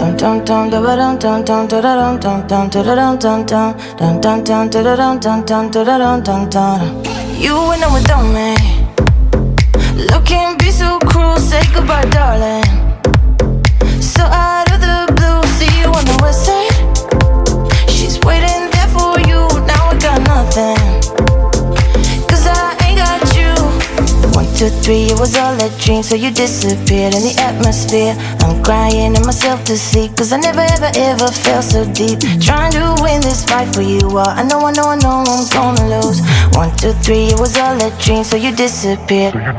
Dum dum dum da ba dum dum dum da da dum dum dum da da dum dum dum dum dum dum da da dum dum dum da da dum dum dum. You and I'm without me. Looking be so cruel, say goodbye, darling. So out of the blue, see you on the west side. She's waiting there for you. Now I got nothing. One, two, three, it was all a dream. So you disappeared in the atmosphere. I'm crying in myself to sleep. Cause I never, ever, ever felt so deep. Trying to win this fight for you. All I know, I know, I know I'm gonna lose. One, two, three, it was all a dream. So you disappeared. Trying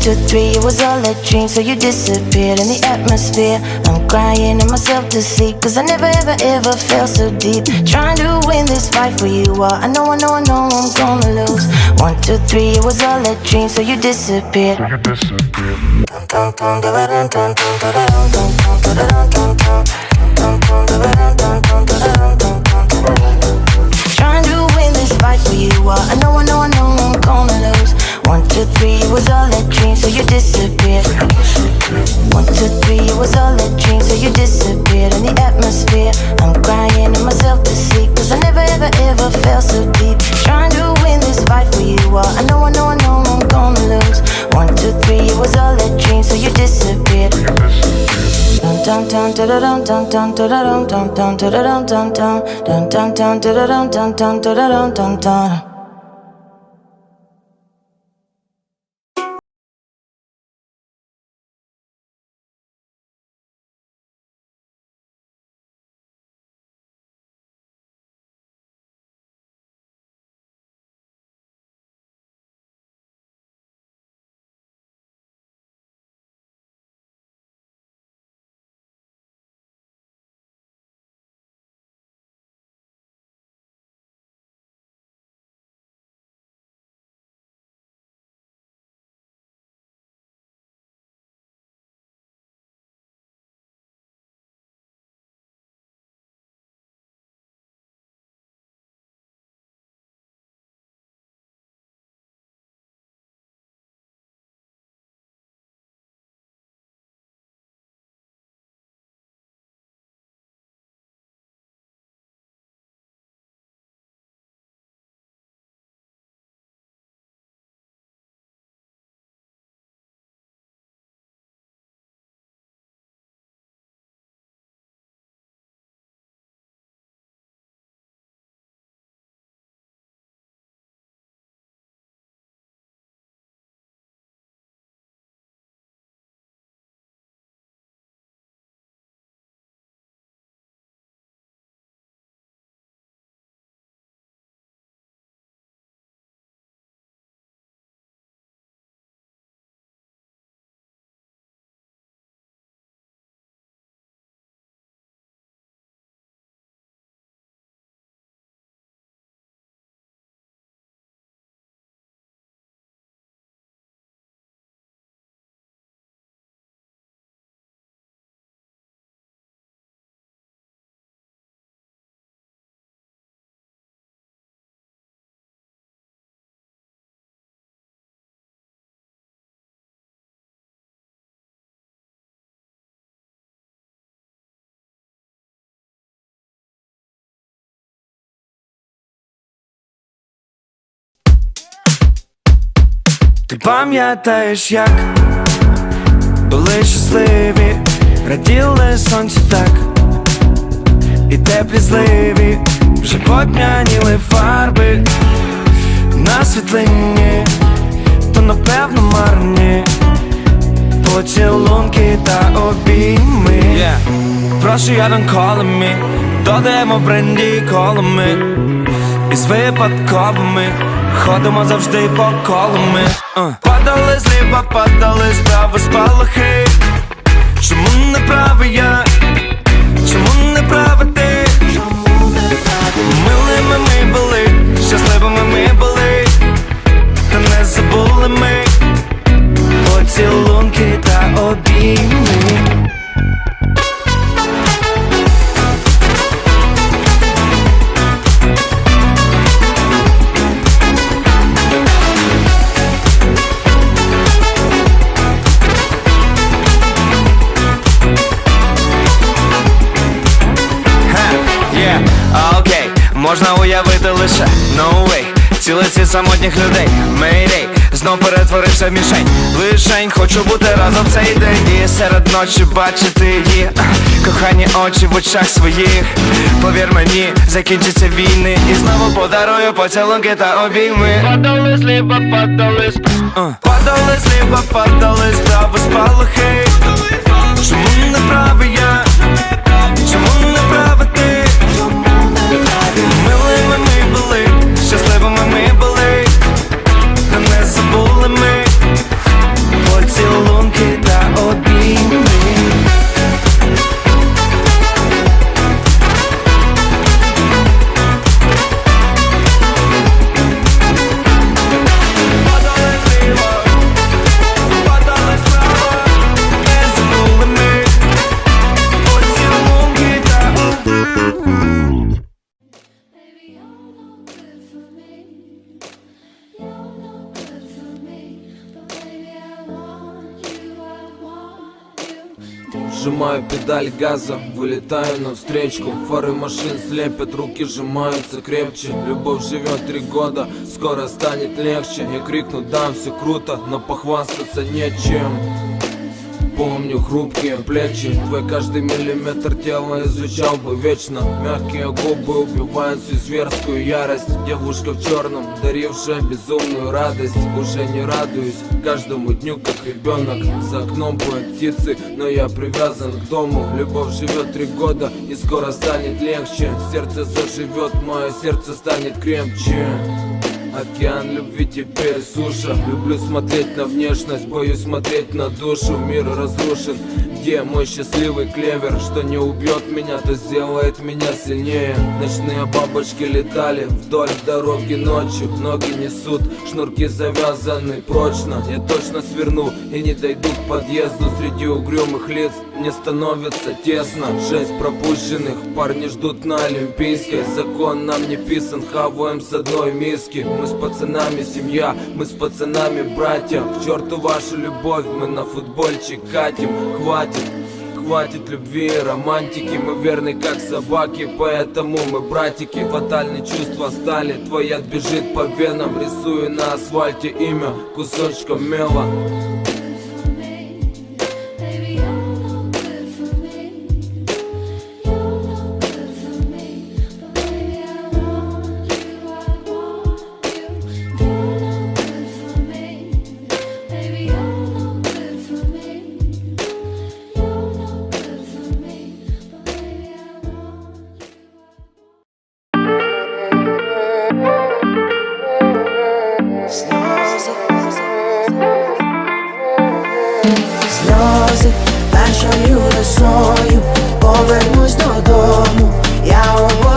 One, two, three, it was all a dream, so you disappeared in the atmosphere. I'm crying in myself to sleep, cause I never, ever, ever felt so deep. Trying to win this fight for you. All I know, I know, I know I'm gonna lose. One, two, three, it was all a dream, so you disappeared. Trying to win this fight for you. All I know, I know, I know I'm gonna lose. One, two, three, it was all a dream, so you disappeared. One, two, three, it was all a dream, so you disappeared in the atmosphere. I'm crying in myself to sleep, cause I never, ever, ever felt so deep. Trying to win this fight for you. All I know, I know, I know I'm gonna lose. One, two, three, it was all a dream, so you disappeared. Dum dum dum da da dum dum dum da da dum dum dum da da dum dum dum dum dum dum da da dum Ти пам'ятаєш, як були щасливі, раділи сонцю так, і теплі зливі, вже потьмяніли фарби на світлині, то напевно марні поцілунки та обійми. Yeah. Прошу, я don't call me бренді колами із випадковими ходимо завжди по колами uh. Падали зліва, падали справа спалахи Чому не правий я? Чому не правий ти? Милими ми були, щасливими ми були, та не забули ми поцілунки та обійми. Можна уявити лише. No way. Цілий світ самотніх людей, Mayday. Знов перетворився в мішень. Лишень. Хочу бути разом в цей день. І серед ночі бачити її. Кохані очі в очах своїх. Повір мені, закінчаться війни. І знову подарую поцілунки та обійми. Падали зліва, падали справа Падали зліва, падали справа спалахи. Чому не правий я? Сжимаю педаль газа, вылетаю навстречку Фары машин слепят, руки сжимаются крепче. Любовь живет три года, скоро станет легче. Я крикну, да, все круто, но похвастаться нечем Помню хрупкие плечи Твой каждый миллиметр тела изучал бы вечно Мягкие губы убивают всю зверскую ярость Девушка в черном, дарившая безумную радость Уже не радуюсь каждому дню, как ребенок За окном поют птицы, но я привязан к дому Любовь живет три года и скоро станет легче Сердце заживет, мое сердце станет крепче Океан любви теперь суша Люблю смотреть на внешность, боюсь смотреть на душу. Мир разрушен, где мой счастливый клевер Что не убьет меня, то сделает меня сильнее. Ночные бабочки летали вдоль дороги ночью Ноги несут, шнурки завязаны прочно. Я точно сверну и не дойду к подъезду. Среди угрюмых лиц мне становится тесно. Шесть пропущенных, парни ждут на Олимпийской. Закон нам не писан, хаваем с одной миски. Мы с пацанами семья, мы с пацанами братья. К черту вашу любовь, мы на футбольчик катим. Хватит, хватит любви и романтики. Мы верны как собаки, поэтому мы братики. Фатальные чувства стали, твой яд бежит по венам. Рисую на асфальте имя кусочком мела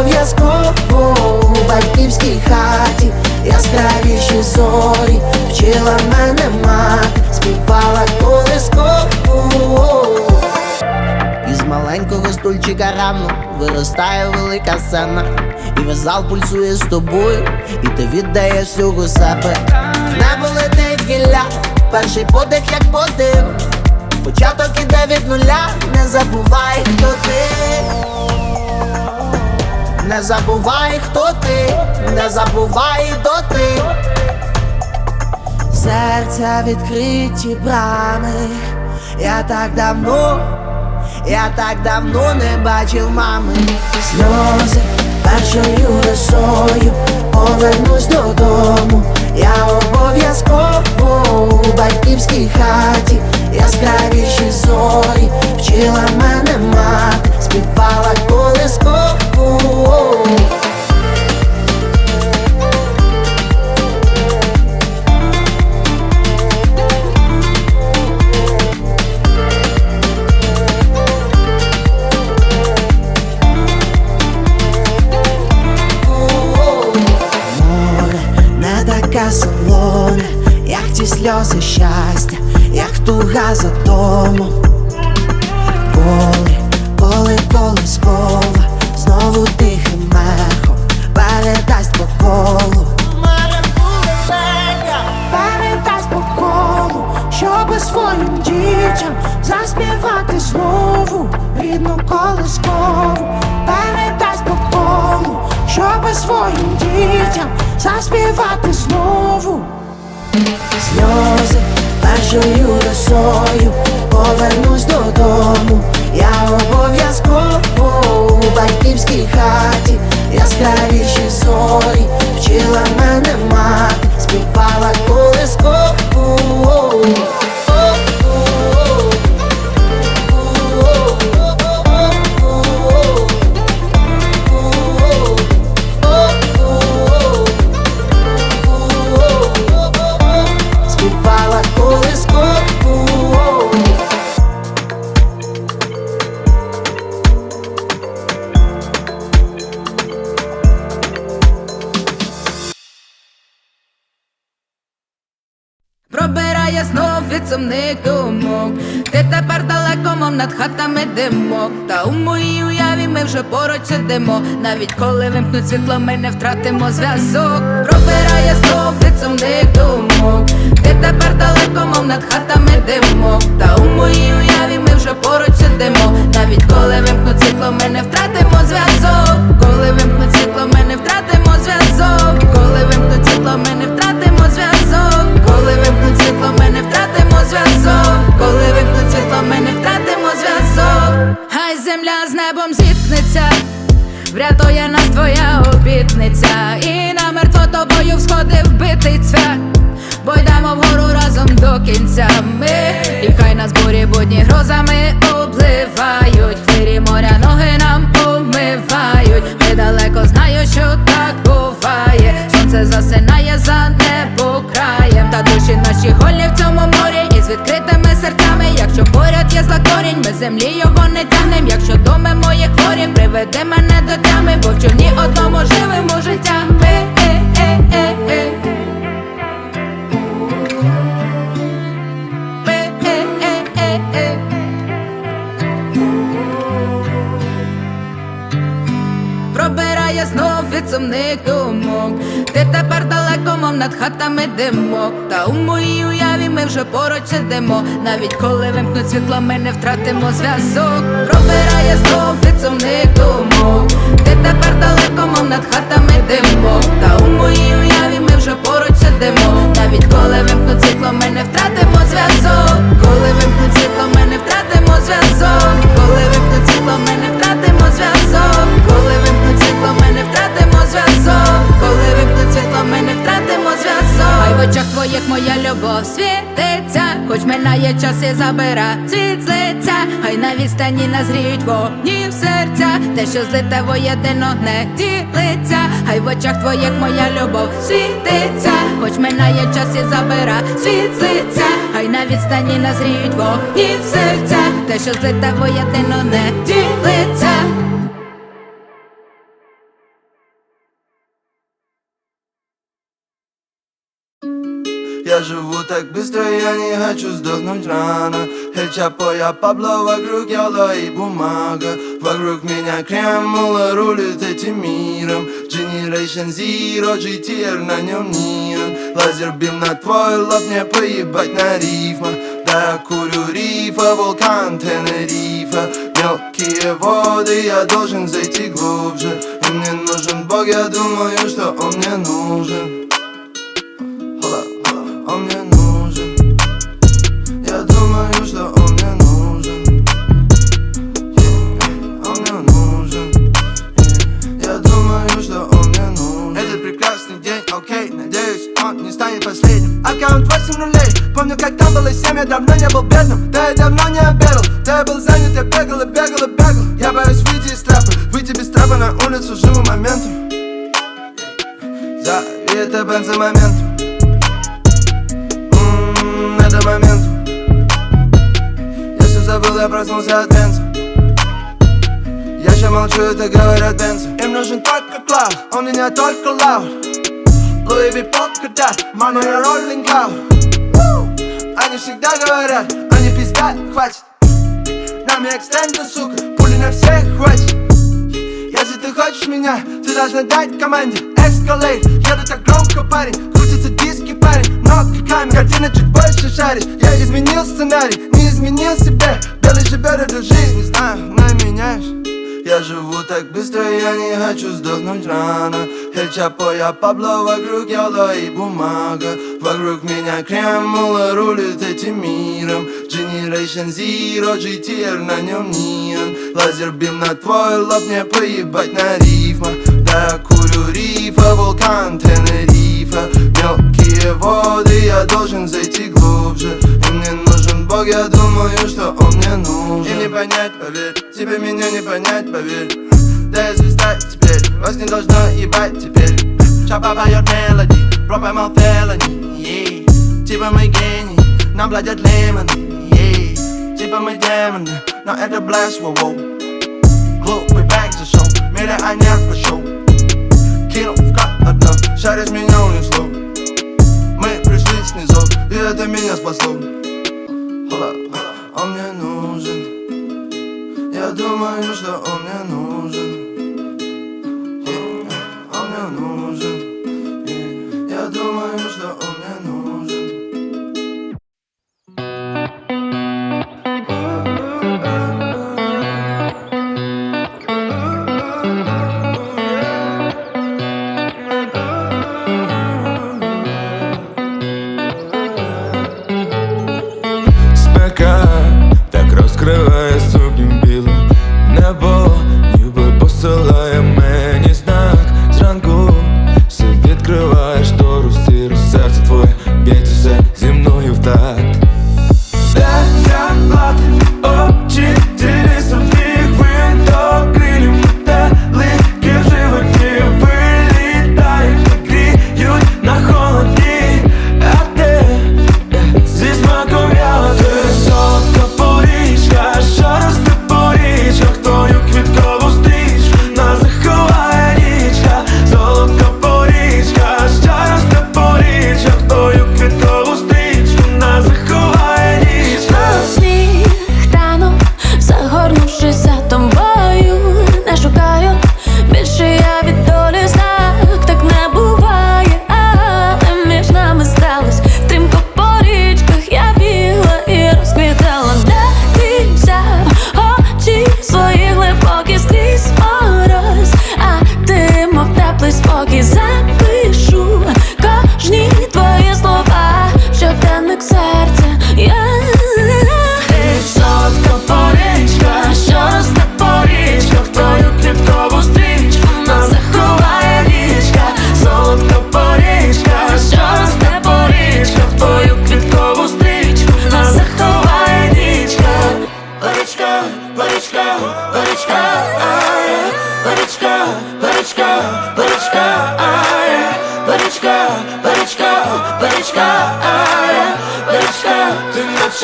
обов'язково у батьківській хаті, яскравіші зорі, вчила мене мати, співала колискову. Із маленького стульчика рано виростає велика сцена, і весь зал пульсує з тобою, і ти віддаєш всього себе. Небо летить гілля, перший подих, як подив. Початок іде від нуля, не забувай, хто ти. Не забувай, хто ти, не забувай доти. Серця відкриті брами, я так давно, я так давно не бачив мами. Сльози першою росою повернусь додому. Я обов'язково у батьківській хаті, яскравіші зорі, вчила мене мати, que fala com escopo. Сльози першою росою повернусь додому. Я обов'язково у батьківській хаті, яскравіші зорі, вчила мене мати, співала колискову. Знов від сумних думок. Ти тепер далеко, мов над хатами димок. Та у моїй уяві ми вже поруч сидимо. Навіть коли вимкнуть світло, ми не втратимо зв'язок. Пробирає знов від сумних думок. Ти тепер далеко, мов над хатами димок. Та у моїй уяві ми вже поруч сидимо. Навіть коли вимкнуть світло, ми не втратимо зв'язок. Коли вимкнуть світло, ми не втратимо зв'язок. Коли вимкнуть світло, ми не втратимо Коли вимкнуть світло, ми не втратимо зв'язок. Коли вимкнуть світло, ми не втратимо зв'язок. Хай земля з небом зіткнеться. Врятує нас твоя обітниця. І намертво тобою всходив битий цвях. Бо йдемо вгору разом до кінця. Ми І хай нас бурі будні грозами обливають. Хвирі моря ноги нам умивають. Ми далеко знаю, що так буває. Сонце засинає за наші гольні в цьому морі І з відкритими серцями Якщо поряд є зла корінь, ми землі його не тягнем Якщо доми мої хворі, приведи мене до тями Бо в човні одному живемо життями Е-е-е-е. Е-е-е-е-е. Над хатами димок Та у моїй уяві ми вже поруч сидимо. Навіть коли вимкнуть світло, ми не втратимо зв'язок. Пробирає знов сумних думок. Ти тепер далеко, мов над хатами димок Та у моїй уяві ми вже поруч сидимо. Навіть коли вимкнуть світло, ми не втратимо зв'язок. Коли вимкнуть світло, ми не втратимо зв'язок. Коли вимкнуть світло, ми не втратимо зв'язок. Коли вимкнуть світло, ми не втратимо зв'язок любов світиться Хоч минає час і забира світ з Хай на відстані назріють вогні в серця. Те, що злите воєдино не ділиться. Хай в очах твоїх моя любов світиться. Хоч минає час і забира світ з Хай на відстані назріють вогні в серця. Те, що злите воєдино не ділиться так быстро, я не хочу сдохнуть рано. Эль Чапо, я Пабло, вокруг Яло и бумага. Вокруг меня Кремл рулит этим миром. Generation Zero, GTR на нем неон Лазер бим на твой лоб, мне поебать на рифмах Да я курю рифа, вулкан Тенерифа. Мелкие воды, я должен зайти глубже. И мне нужен Бог, я думаю, что он мне нужен Помню, как там было 7, я давно не был бедным Да я давно не обедал. Да я был занят, я бегал и бегал и бегал. Я боюсь выйти из трапа Выйти без трапа на улицу, живу моментом. Зови это бензо моментом М, Это момент. Я все забыл, я проснулся от бенза. Я еще молчу, это говорят бензы Им нужен только клауд, он меня только лаут Луи Ви Polka Dot, Money Rolling Cloud Они всегда говорят, они пиздят, хватит Нам и экстенда, сука, пули на всех хватит Если ты хочешь меня, ты должна дать команде Escalade, еду так громко, парень Крутится диски, парень, много камер Картина чуть больше шарит Я изменил сценарий, не изменил себя Белый живет эту жизнь, не знаю, но меняешь я живу так быстро, я не хочу сдохнуть рано. Эль Чапо, я Пабло, вокруг Яло и бумага. Вокруг меня Кремл рулит этим миром. Generation Zero, GTR на нем неон Лазер бим на твой лоб, мне поебать на рифма. Да я курю рифа, вулкан Тенерифа. Мелкие воды, я должен зайти глубже. И мне нужен Бог, я думаю, что он мне нужен И не понять, поверь, тебе меня не понять, поверь Да я звезда теперь, вас не должно ебать теперь Чапа поет мелоди, бро поймал фелони yeah. Типа мы гений, нам платят лемоны yeah. Типа мы демоны, но это блэш, воу Глупый бэк за шоу, мире а нет пошел Кинул в кап одно, шаришь меня унесло Мы пришли снизу, и это меня спасло Hold up, он мне нужен. Я думаю, что он мне нужен спокій, запишу кожні твої слова, щоденник серця.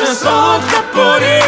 chanson de la.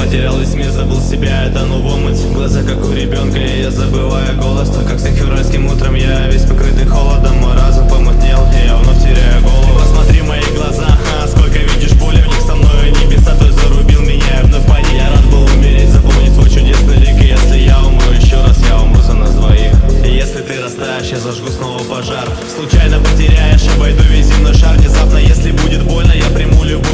Потерял весь мир, забыл себя, это ну в Глаза как у ребенка, и я забываю голос. Так как всем февральским утром я весь покрытый холодом. Мой разум помутнел, и я вновь теряю голову. Посмотри в мои глаза, ха, сколько видишь боли в них со мной. Небеса той зарубил меня, и вновь пани Я рад был умереть, запомнить твой чудесный лик. И если я умру еще раз, я умру за нас двоих. И если ты растаешь, я зажгу снова пожар. Случайно потеряешь, обойду весь земной шар. Внезапно, если будет больно, я приму любой